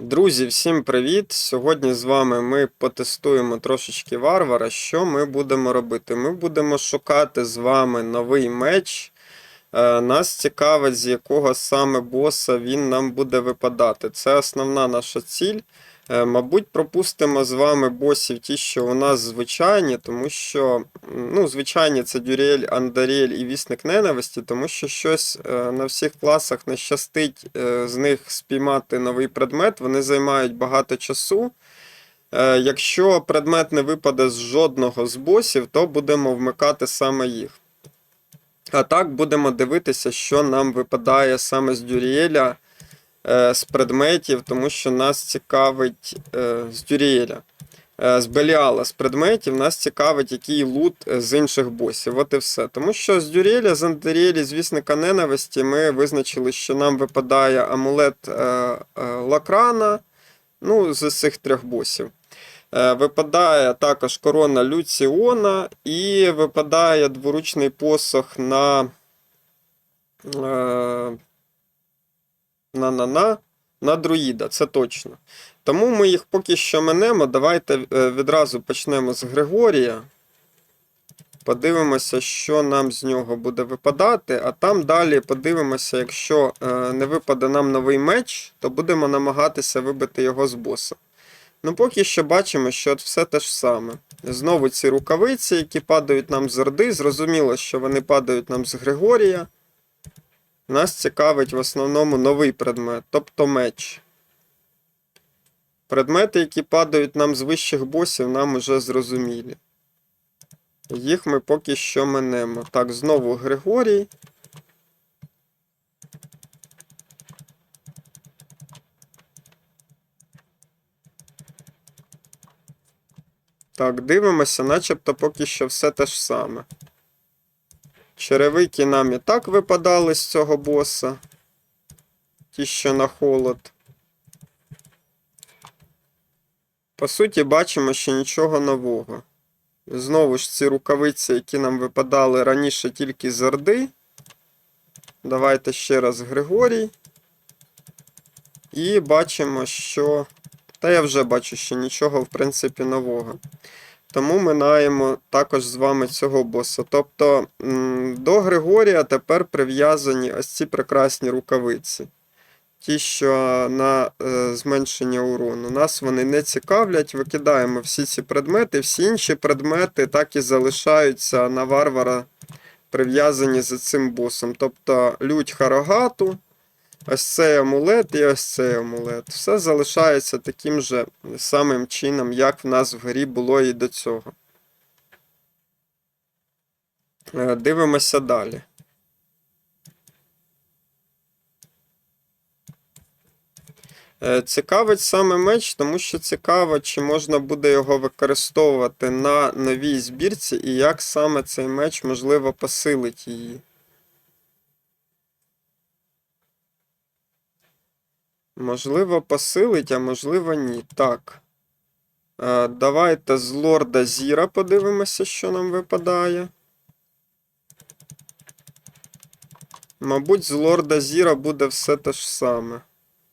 Друзі, всім привіт! Сьогодні з вами ми потестуємо трошечки варвара. Що ми будемо робити? Ми будемо шукати з вами новий меч. Е, Нас цікавить, з якого саме боса він нам буде випадати. Це основна наша ціль. Е, Мабуть, пропустимо з вами босів ті, що у нас звичайні, тому що, ну, звичайні, це Дюріель, Андаріель і Вісник Ненависті, тому що щось е, на всіх класах не щастить е, з них спіймати новий предмет, вони займають багато часу. Якщо предмет не випаде з жодного з босів, то будемо вмикати саме їх. А так будемо дивитися, що нам випадає саме з Дюріеля е, з предметів, тому що нас цікавить е, з Дюріеля. Е, З Беліала з предметів нас цікавить, який лут е, з інших босів. От і все. Тому що з Дюріеля, з Антаріелі, з Вісника Ненависті ми визначили, що нам випадає амулет е, е, Лакрана, ну, з цих трьох босів. Е, Випадає також корона Люціона і випадає дворучний посох на. На на на на друїда, це точно. Тому ми їх поки що минемо. Давайте е, відразу почнемо з Григорія. Подивимося, що нам з нього буде випадати, а там далі подивимося, якщо е, не випаде нам новий меч, то будемо намагатися вибити його з боса. Ну, поки що бачимо, що все те ж саме. Знову ці рукавиці, які падають нам з Орди. Зрозуміло, що вони падають нам з Григорія. Нас цікавить в основному новий предмет, тобто меч. Предмети, які падають нам з вищих босів, нам уже зрозумілі. Їх ми поки що минемо. Так, знову Григорій. Так, дивимося, начебто поки що все те ж саме. Черевики нам і так випадали з цього боса. Ті, що на холод. По суті, бачимо, що нічого нового. Знову ж ці рукавиці, які нам випадали раніше тільки з Орди. Давайте ще раз Григорій. І бачимо, що. Та я вже бачу, що нічого, в принципі, нового. Тому минаємо також з вами цього боса. Тобто до Григорія тепер прив'язані ось ці прекрасні рукавиці. Ті, що на е, зменшення урону. Нас вони не цікавлять, викидаємо всі ці предмети, всі інші предмети так і залишаються на варвара прив'язані за цим босом. Тобто лють Харагату, ось цей амулет і ось цей амулет. Все залишається таким же самим чином, як в нас в грі було і до цього. Е, Дивимося далі. Е, Цікавить саме меч, тому що цікаво, чи можна буде його використовувати на новій збірці, і як саме цей меч можливо посилить її. Можливо, посилить, а можливо, ні. Так. Е, Давайте з лорда Зіра подивимося, що нам випадає. Мабуть, з лорда Зіра буде все те ж саме.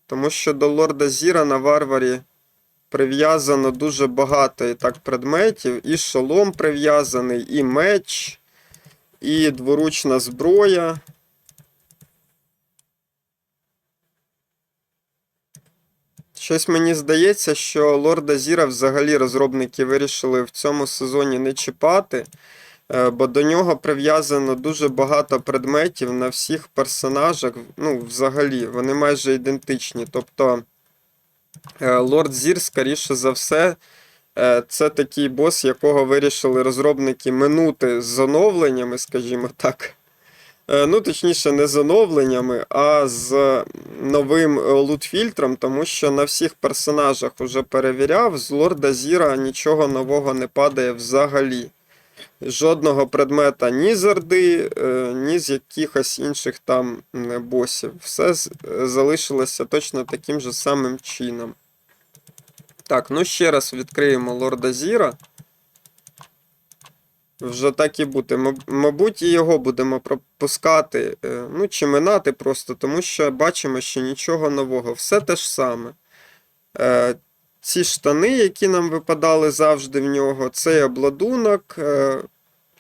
Тому що до лорда Зіра на варварі прив'язано дуже багато і так предметів. І шолом прив'язаний, і меч, і дворучна зброя. Щось мені здається, що Лорда Зіра взагалі розробники вирішили в цьому сезоні не чіпати, е, бо до нього прив'язано дуже багато предметів на всіх персонажах. Ну, взагалі, вони майже ідентичні. Тобто е, Лорд Зір, скоріше за все, е, це такий бос, якого вирішили розробники минути з оновленнями, скажімо так. Е, Ну, точніше, не з оновленнями, а з новим е, лут-фільтром, тому що на всіх персонажах вже перевіряв, з Лорда Зіра нічого нового не падає взагалі. Жодного предмета ні з Орди, е, ні з якихось інших там босів. Все залишилося точно таким же самим чином. Так, ну ще раз відкриємо Лорда Зіра. Вже так і бути. Мабуть, і його будемо пропускати, е, ну чи минати просто, тому що бачимо, що нічого нового. Все те ж саме. Е, ці штани, які нам випадали завжди в нього, цей обладунок, е,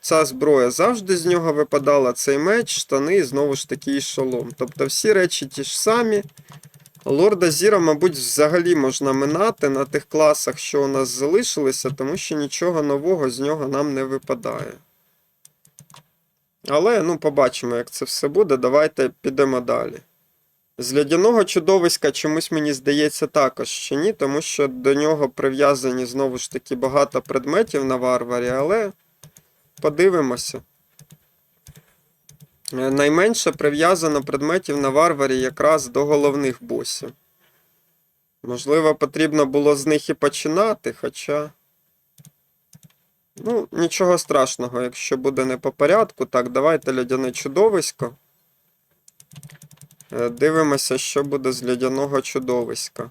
ця зброя завжди з нього випадала, цей меч, штани і знову ж таки і шолом. Тобто всі речі ті ж самі. Лорда Зіра, мабуть, взагалі можна минати на тих класах, що у нас залишилися, тому що нічого нового з нього нам не випадає. Але ну, побачимо, як це все буде. Давайте підемо далі. З льодяного чудовиська чомусь мені здається також, що ні, тому що до нього прив'язані знову ж таки багато предметів на варварі, але подивимося. Е, Найменше прив'язано предметів на варварі якраз до головних босів. Можливо, потрібно було з них і починати, хоча. Ну, нічого страшного, якщо буде не по порядку. Так, давайте льодяне чудовисько. Е, Дивимося, що буде з льодяного чудовиська.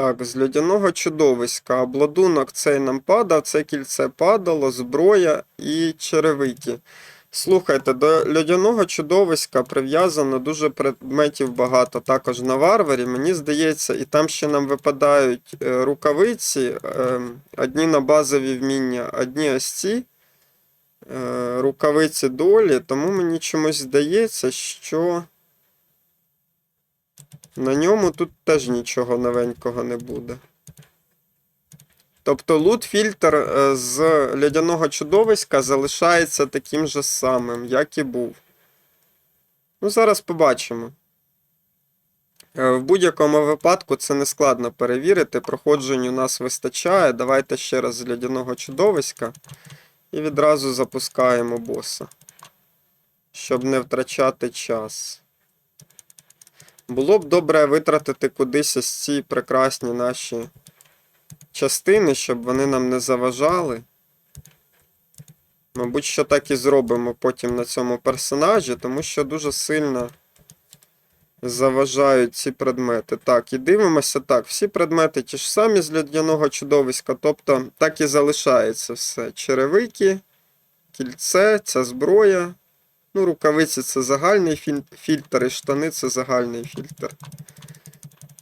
Так, з льодяного чудовиська. Обладунок цей нам падав, це кільце падало, зброя і черевики. Слухайте, до льодяного чудовиська прив'язано дуже предметів багато також на варварі. Мені здається, і там ще нам випадають е, рукавиці, е, одні на базові вміння, одні ось ці е, рукавиці долі. Тому мені чомусь здається, що на ньому тут теж нічого новенького не буде. Тобто лут-фільтр е, з льодяного чудовиська залишається таким же самим, як і був. Ну, зараз побачимо. Е, В будь-якому випадку це не складно перевірити. Проходжень у нас вистачає. Давайте ще раз з льодяного чудовиська. І відразу запускаємо боса. Щоб не втрачати час. Було б добре витратити кудись ось ці прекрасні наші частини, щоб вони нам не заважали. Мабуть, що так і зробимо потім на цьому персонажі, тому що дуже сильно заважають ці предмети. Так, і дивимося так. Всі предмети ті ж самі з льодяного чудовиська, тобто так і залишається все. Черевики, кільце, ця зброя. Ну, рукавиці це загальний фільтр, і штани це загальний фільтр.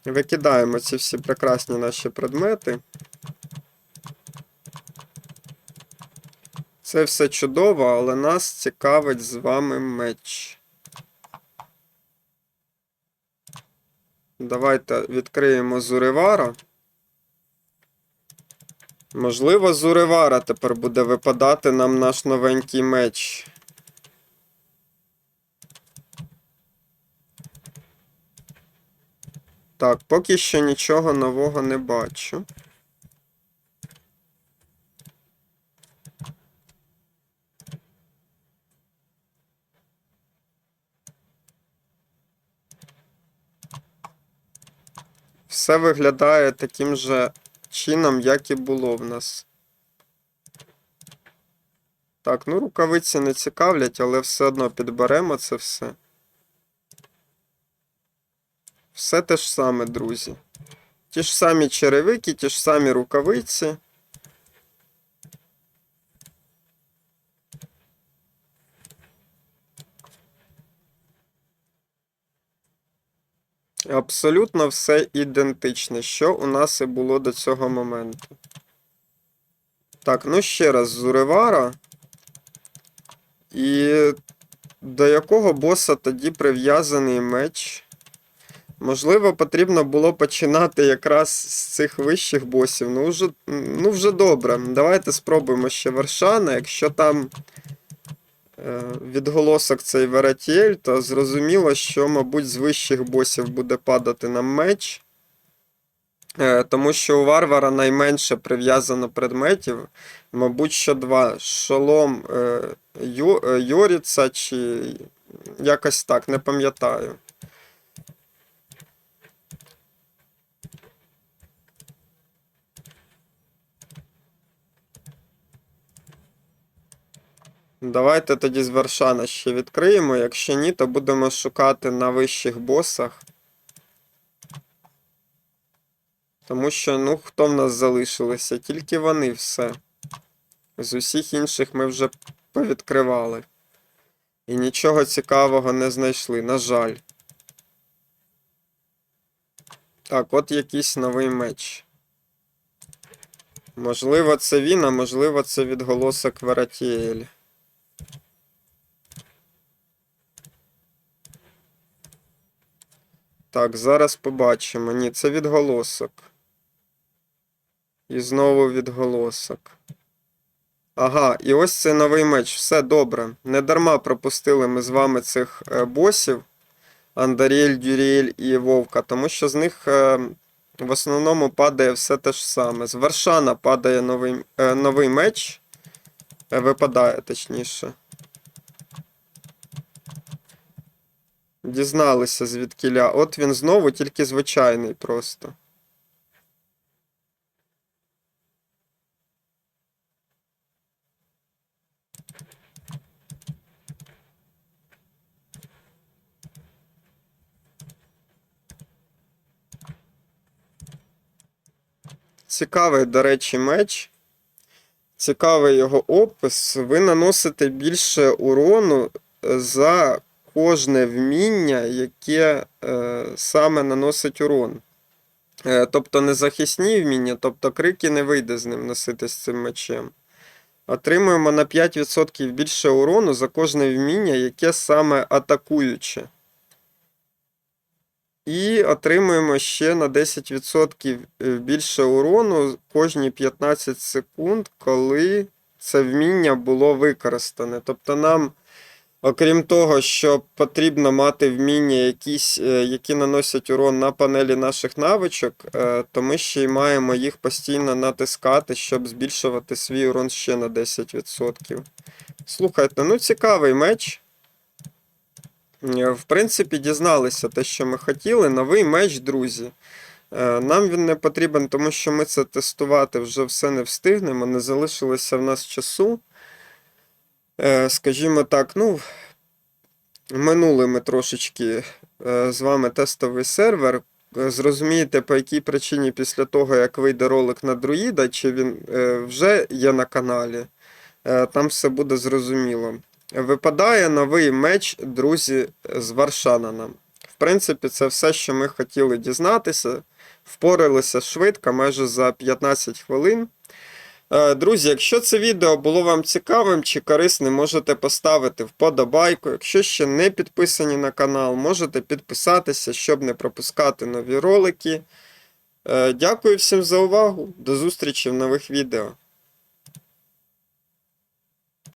Викидаємо ці всі прекрасні наші предмети. Це все чудово, але нас цікавить з вами меч. Давайте відкриємо Зуривара. Можливо, з тепер буде випадати нам наш новенький меч. Так, поки що нічого нового не бачу. Все виглядає таким же чином, як і було в нас. Так, ну рукавиці не цікавлять, але все одно підберемо це все. Все те ж саме, друзі. Ті ж самі черевики, ті ж самі рукавиці. Абсолютно все ідентичне, що у нас і було до цього моменту. Так, ну ще раз, Зуривара. І до якого боса тоді прив'язаний меч? Можливо, потрібно було починати якраз з цих вищих босів. Ну, вже, ну, вже добре. Давайте спробуємо ще Варшана. Якщо там е, відголосок цей Вератіель, то зрозуміло, що, мабуть, з вищих босів буде падати нам меч. Е, тому що у варвара найменше прив'язано предметів. Мабуть, що два. Шолом е, Йо, е, Йоріца чи якось так, не пам'ятаю. Давайте тоді з Варшана ще відкриємо. Якщо ні, то будемо шукати на вищих босах. Тому що, ну, хто в нас залишилися? Тільки вони все. З усіх інших ми вже повідкривали. І нічого цікавого не знайшли, на жаль. Так, от якийсь новий меч. Можливо, це він, а можливо, це відголосок Вератіель. Так, зараз побачимо. Ні, це відголосок. І знову відголосок. Ага, і ось це новий меч. Все добре. Не дарма пропустили ми з вами цих е, босів. Андаріель, Дюріель і Вовка, тому що з них е, в основному падає все те ж саме. З Варшана падає новий, е, новий меч. Випадає, точніше. Дізналися звідкіля. От він знову, тільки звичайний просто. Цікавий, до речі, меч. Цікавий його опис. Ви наносите більше урону е, за кожне вміння, яке е, саме наносить урон. Е, тобто не захисні вміння, тобто крики не вийде з ним носити з цим мечем. Отримуємо на 5% більше урону за кожне вміння, яке саме атакуюче. І отримуємо ще на 10% більше урону кожні 15 секунд, коли це вміння було використане. Тобто нам, окрім того, що потрібно мати вміння, якісь, е, які наносять урон на панелі наших навичок, е, то ми ще й маємо їх постійно натискати, щоб збільшувати свій урон ще на 10%. Слухайте, ну цікавий меч. Е, В принципі, дізналися те, що ми хотіли. Новий меч, друзі. Нам він не потрібен, тому що ми це тестувати вже все не встигнемо. Не залишилося в нас часу. Е, Скажімо так, ну, минули ми трошечки е, з вами тестовий сервер. Е, Зрозумієте, по якій причині після того, як вийде ролик на друїда, чи він вже є на каналі. Там все буде зрозуміло. Випадає новий меч, друзі, з Варшананом. В принципі, це все, що ми хотіли дізнатися. Впоралися швидко, майже за 15 хвилин. Е, Друзі, якщо це відео було вам цікавим чи корисним, можете поставити вподобайку. Якщо ще не підписані на канал, можете підписатися, щоб не пропускати нові ролики. Е, Дякую всім за увагу. До зустрічі в нових відео.